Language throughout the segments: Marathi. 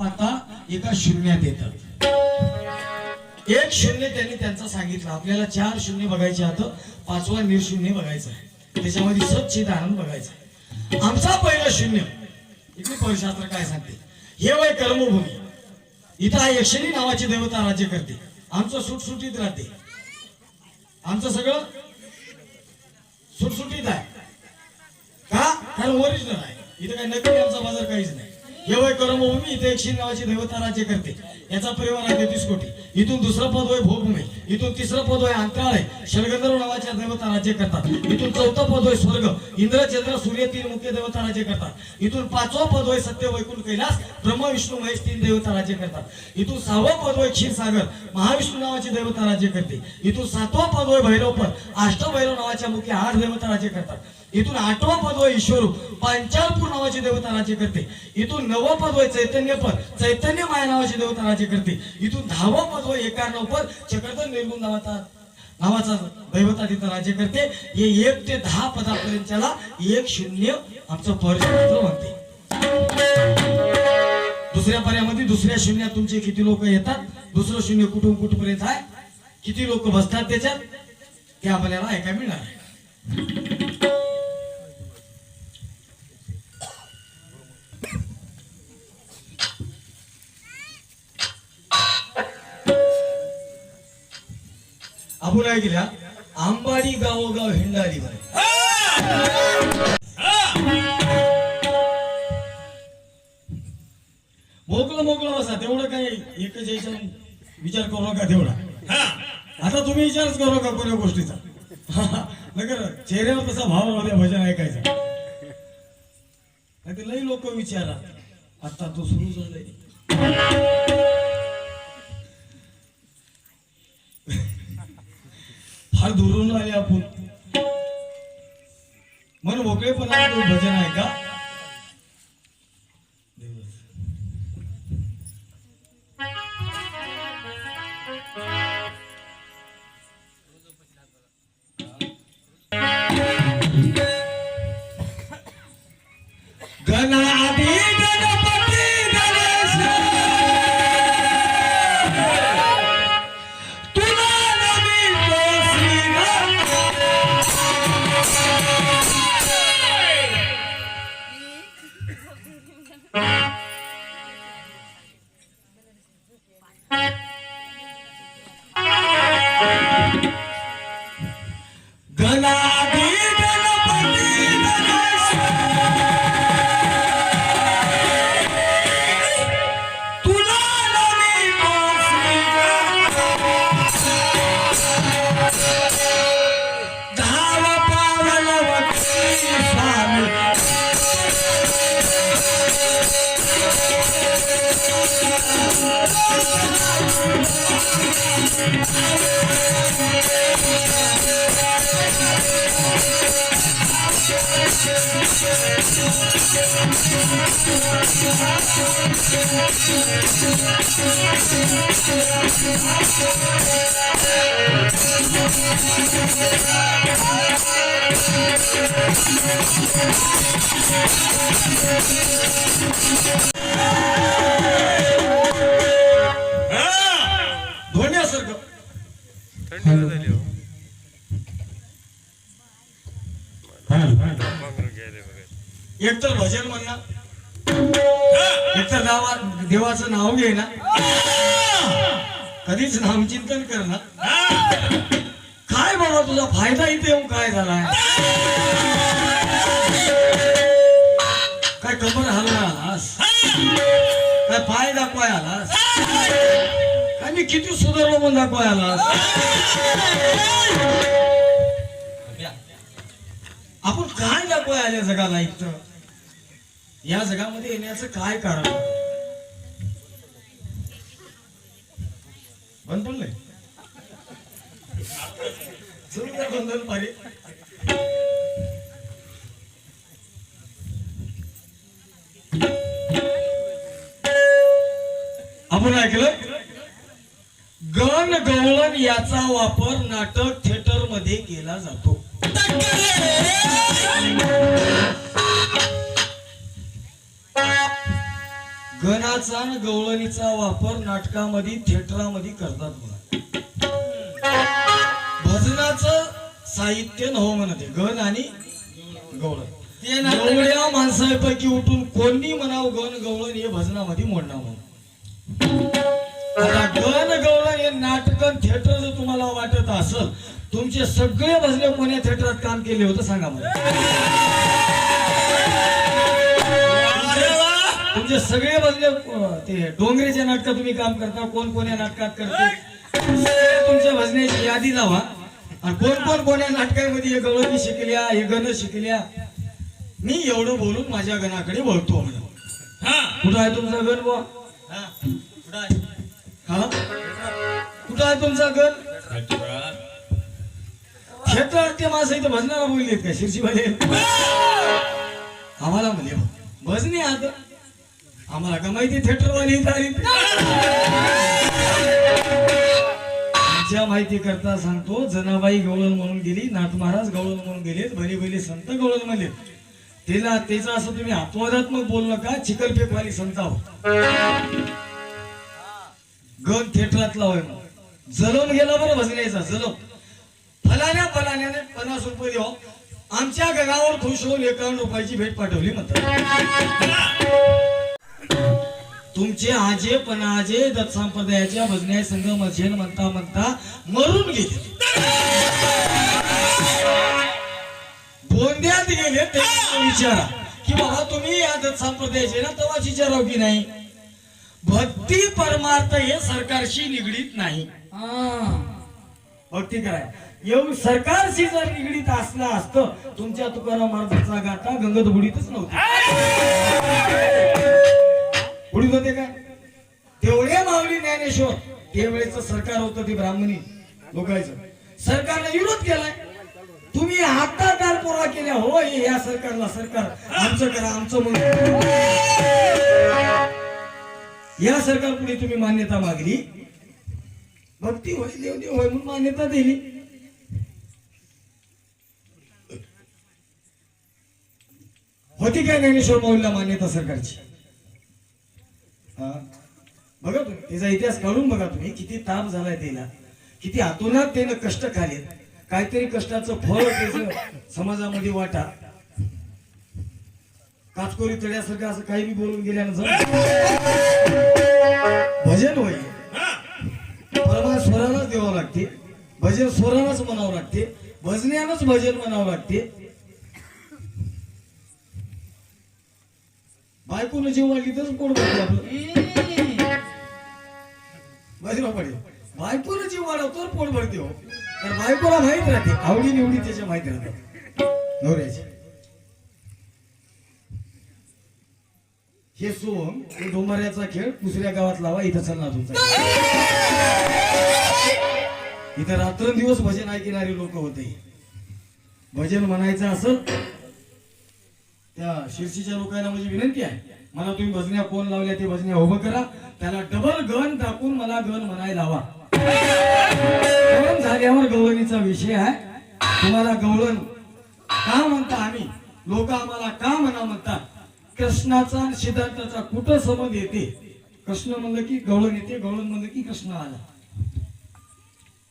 आता एका शून्यात येतात एक शून्य त्यांनी त्यांचा सांगितलं. आपल्याला चार शून्य बघायचे आता पाचवा निर्शून्य बघायचा आहे. त्याच्यामध्ये सच्चित आनंद बघायचा आहे. आमचा पहिला शून्य. इकडे परशास्त्र काय सांगते? हे वय कर्मभूमी. इथं हा नावाची देवता राज्य करते. आमचं सुटसुटीत राहते. आमचं सगळं सुटसुटीत आहे. का? कारण ओरिजिनल आहे. इथं काही नकली आमचा बाजार काहीच नाही. हे वय कर्मभूमी इथे एकशे नावाची देवता करते. याचा परिवार आहे तेहतीस कोटी. इथून दुसरं पद वय भोगभूमी. इथून तिसरं पद होय अंतराळ आहे. शरगंधर्व नावाच्या देवता राज्य करतात. इथून चौथं पद होय स्वर्ग. इंद्र चंद्र सूर्य तीन मुख्य देवता राज्य करतात. इथून पाचवं पद होय सत्य वैकुंठ कैलास. ब्रह्म विष्णू महेश तीन देवता राज्य करतात. इथून सहावं पद होय क्षीरसागर. महाविष्णू नावाची देवता राज्य करते. इथून सातवं पद होय भैरव पद अष्टभैरव नावाच्या मुख्य आठ देवता राज्य करतात. इथून आठवं पद होय ईश्वरू. पांचालपूर नावाची देवता राज्य करते. इथून नवं पद होय चैतन्य पद चैतन्य माया नावाची देवता राज्य करते. इथून दहावं पद होय एकाण्णव पद. चक्रधर निर्गुण नावाचा नावाचा दैवता तिथं राज्य करते. हे एक ते दहा पदापर्यंतला एक शून्य आमचं परिशास्त्र म्हणते. दुसऱ्या पर्यामध्ये दुसऱ्या शून्यात तुमचे किती लोक येतात? दुसरं शून्य कुठून कुठपर्यंत आहे? किती लोक बसतात त्याच्यात? ते आपल्याला ऐका मिळणार आहे. आपण काय आंबाडी गावोगाव हिंडारी मोकळं मोकळं बसा तेवढं काही एकच यायचा विचार करू नका तेवढा. आता तुम्ही विचारच करू नका कोण्या गोष्टीचा. नगर चेहऱ्यावर तसा भाव राहू भजन ऐकायचं. नाही लई लोक विचारा. आता तो सुरू झालाय. दुरून आले आपण. मन मोकळेपणा भजन आहे का Gana ಧನ್ಯವಾದ बघा एकतर भजन म्हणणार एकतर नावा देवाचं नाव घे ना कधीच नामचिंतन करणार काय बाबा तुझा फायदा इथे येऊन काय झालाय? काय कमर हलवा आलास? काय पाय दाखवाय आलास? काय मी किती सुधारलो म्हणून दाखवाय आलास? आपण काय दाखवाय आल्या जगाला इथं? या जगामध्ये येण्याचं काय कारण? बंद पडलंय. बंधन पाहिजे आपण ऐकलं गण गवळण याचा वापर नाटक थिएटरमध्ये केला जातो. गणाचा आणि गवळणीचा वापर नाटकामध्ये थिएटरामध्ये करतात बघा. भजनाचं साहित्य नव म्हणते गण आणि गवळण. एवढ्या माणसापैकी उठून कोणी म्हणावं गण गवळण हे भजनामध्ये मोडणार म्हणून. आता गण गवळण हे नाटक थिएटर जर तुम्हाला वाटत असेल तुमचे सगळे भजने कोण्या थिएटरात काम केले होतं सांगा मला. तुमचे सगळे भजने अं, ते डोंगरेच्या नाटकात तुम्ही काम करता कोण कोण्या नाटकात करते? सगळे तुमच्या भजनेची यादी लावा. आणि कोण कोण कोण्या नाटकामध्ये हे गवळणी शिकल्या हे गण शिकल्या मी एवढं बोलून माझ्या गणाकडे वळतो म्हणून. हा. कुठं आहे तुमचा गण बुवा? हा. कुठं आहे? हा? तुमचा गण? क्षेत्रात ते माणसं इथं भजनाला बोललेत का शिरशीवाले आम्हाला म्हणले भजने आता आम्हाला का माहिती थिएटरवाली ज्या माहिती करता सांगतो जनाबाई गवळण म्हणून गेली नाथ महाराज गवळण म्हणून गेलेत भले भले संत गवळण म्हणले. तिला त्याचं असं तुम्ही अपवादात्मक बोल नका चिकलफेकवाली संत आहो गण थिएटरातला होय मग जलम गेला बरं भजण्याचा जलम. फलाण्या फलाण्याने पन्नास रुपये देऊ आमच्या गगावर खुश होऊन एकावन्न रुपयाची भेट पाठवली म्हणतात. तुमचे आजे पणाजे दत्त संप्रदायाच्या भजन्या संघ मजेन म्हणता म्हणता मरून गेले. बोंद्यात गेले ते विचारा. की बाबा तुम्ही या दत्त संप्रदायाचे ना तेव्हाच विचाराव की नाही? भक्ती परमार्थ हे सरकारशी निगडीत नाही. भक्ती कराय. येऊन सरकारशी जर निगडीत असलं असतं तुमच्या तुकाराम महाराजांचा गाथा गंगत बुडीतच नव्हती. ज्ञानेश्वर त्यावेळेच सरकार होतं ते ब्राह्मणी लोकांचं. सरकारने विरोध केलाय. तुम्ही हाताकार पोरा केल्या हो या सरकारला सरकार आमचं करा आमचं म्हणून. या सरकार पुढे तुम्ही मान्यता मागली. भक्ती होय देव देव होय म्हणून मान्यता दिली. होती काय ज्ञानेश्वर माऊलीला मान्यता सरकारची? हा? बघा तुम्ही त्याचा इतिहास काढून बघा तुम्ही किती ताप झालाय त्याला किती आतोनात त्यानं कष्ट खाल्लेत काहीतरी कष्टाचं फळ त्याचं समाजामध्ये वाटा. काचकोरी तळ्यासारखं असं काही बी बोलून गेल्यानं भजन होय. परमा स्वरालाच द्यावं लागते. भजन स्वरालाच म्हणावं लागते. भजन्यानंच भजन म्हणावं लागते. बायकोनं जीव वाढली तरच पोट भरते आपलं. बाजूला पडेल. बायकोनं जीव वाढवतो पोट भरते हो. तर बायकोला राहते. आवडी निवडी त्याच्या माहिती राहते. नवऱ्याची. हे सोम हे डोंबऱ्याचा खेळ दुसऱ्या गावात लावा इथं चालणार तुमचा. इथं रात्रंदिवस भजन ऐकणारे लोक होते. भजन म्हणायचं असेल त्या शिर्षीच्या लोकांना माझी विनंती आहे. मला तुम्ही भजन्या कोण लावल्या ते भजन्या उभं करा. त्याला डबल गण टाकून मला गण म्हणायला लावा. गण झाल्यावर गवळणीचा विषय आहे. तुम्हाला गवळण का म्हणता आम्ही? लोक आम्हाला का म्हणा म्हणतात? कृष्णाचा आणि सिद्धार्थाचा कुठं संबंध येते? कृष्ण म्हणलं की गवळण येते गवळण म्हणलं की कृष्ण आला.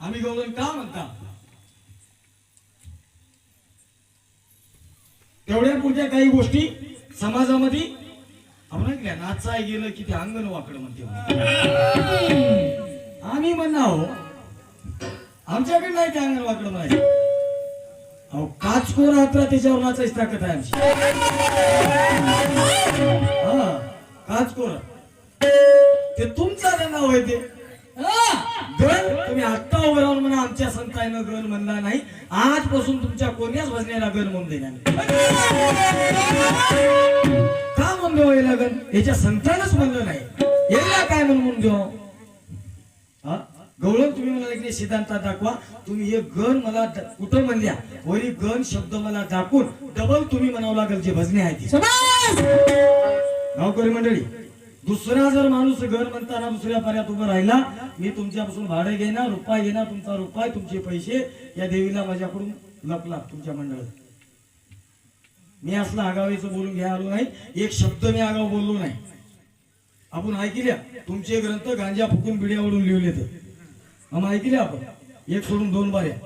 आम्ही गवळण का म्हणता? तेवढ्या पुढच्या काही गोष्टी समाजामध्ये आपण नाचाय गेलं की ते अंगण वाकड म्हणते आम्ही म्हणणं हो आमच्याकडे नाही ते अंगण वाकड म्हणायचं. अहो काचकोर हातरा त्याच्यावर नाचायची ताकद आहे आमची. हा काचकोर ते तुमचा नाव आहे ते. गण तुम्ही आत्ता उभं राहून म्हणा आमच्या संतायनं गण म्हणला नाही आजपासून तुमच्या कोण्याच भजण्याला गण म्हणून देणार का म्हणलो याला गण? याच्या संतानच म्हणलं नाही. याला काय म्हणून हा? गवळण तुम्ही मला एक सिद्धांतात दाखवा. तुम्ही हे गण मला कुठं म्हणल्या? वरी गण शब्द मला दाखवून डबल तुम्ही म्हणावं लागेल जे भजने आहे ते. गावकरी मंडळी? दुसरा जर माणूस घर म्हणताना दुसऱ्या पर्यात उभं राहिला मी तुमच्यापासून भाडे घेणार रुपये घेणार तुमचा रुपये तुमचे पैसे या देवीला माझ्याकडून लपला तुमच्या मंडळात. मी असलं आगावीचं बोलून घ्या आलो नाही एक शब्द मी आगाव बोललो नाही. आपण ऐकल्या तुमचे ग्रंथ गांजा फुकून बिड्यावरून लिहिले तर आम्ही ऐकले आपण एक सोडून दोन बाऱ्या.